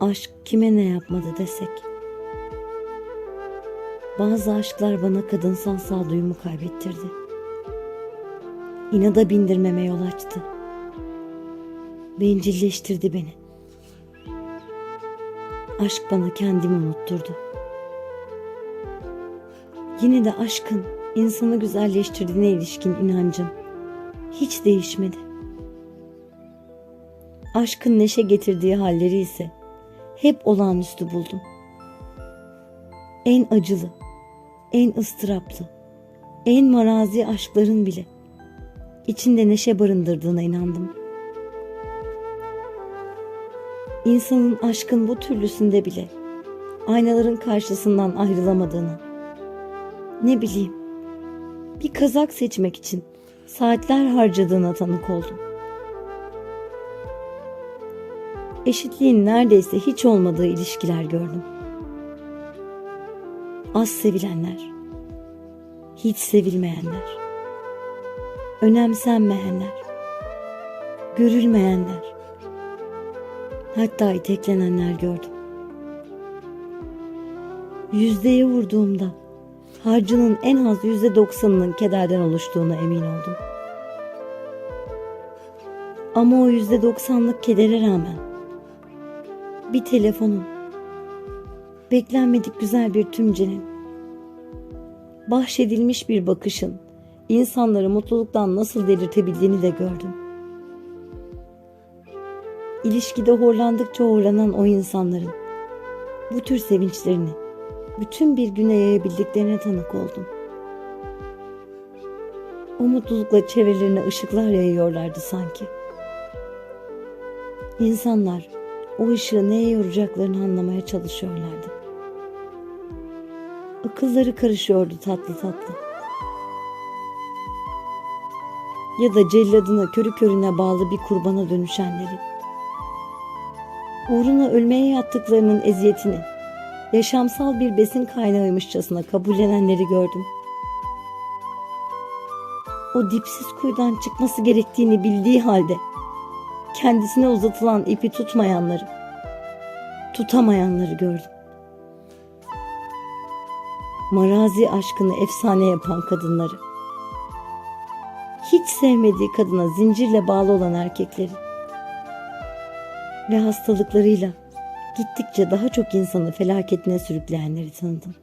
Aşk kime ne yapmadı desek. Bazı aşklar bana kadınsal sağduyumu kaybettirdi. İnada bindirmeme yol açtı. Bencilleştirdi beni. Aşk bana kendimi unutturdu. Yine de aşkın insanı güzelleştirdiğine ilişkin inancım hiç değişmedi. Aşkın neşe getirdiği halleri ise hep olağanüstü buldum. En acılı, en ıstıraplı, en marazi aşkların bile içinde neşe barındırdığına inandım. İnsanın aşkın bu türlüsünde bile aynaların karşısından ayrılamadığını, ne bileyim, bir kazak seçmek için saatler harcadığına tanık oldum. Eşitliğin neredeyse hiç olmadığı ilişkiler gördüm. Az sevilenler, hiç sevilmeyenler, önemsenmeyenler, görülmeyenler, hatta iteklenenler gördüm. Yüzdeye vurduğumda harcının en az yüzde doksanının kederden oluştuğuna emin oldum. Ama o yüzde doksanlık kedere rağmen bir telefonun, beklenmedik güzel bir tümcenin, bahşedilmiş bir bakışın insanları mutluluktan nasıl delirtebildiğini de gördüm. İlişkide horlandıkça horlanan o insanların bu tür sevinçlerini bütün bir güne yayabildiklerine tanık oldum. O mutlulukla çevrelerine ışıklar yayıyorlardı sanki. İnsanlar o ışığı neye yoracaklarını anlamaya çalışıyorlardı. Akılları karışıyordu tatlı tatlı. Ya da celladına körü körüne bağlı bir kurbana dönüşenleri. Uğruna ölmeye yattıklarının eziyetini yaşamsal bir besin kaynağıymışçasına kabullenenleri gördüm. O dipsiz kuyudan çıkması gerektiğini bildiği halde kendisine uzatılan ipi tutmayanları, tutamayanları gördüm. Marazi aşkını efsane yapan kadınları, hiç sevmediği kadına zincirle bağlı olan erkekleri ve hastalıklarıyla gittikçe daha çok insanı felaketine sürükleyenleri tanıdım.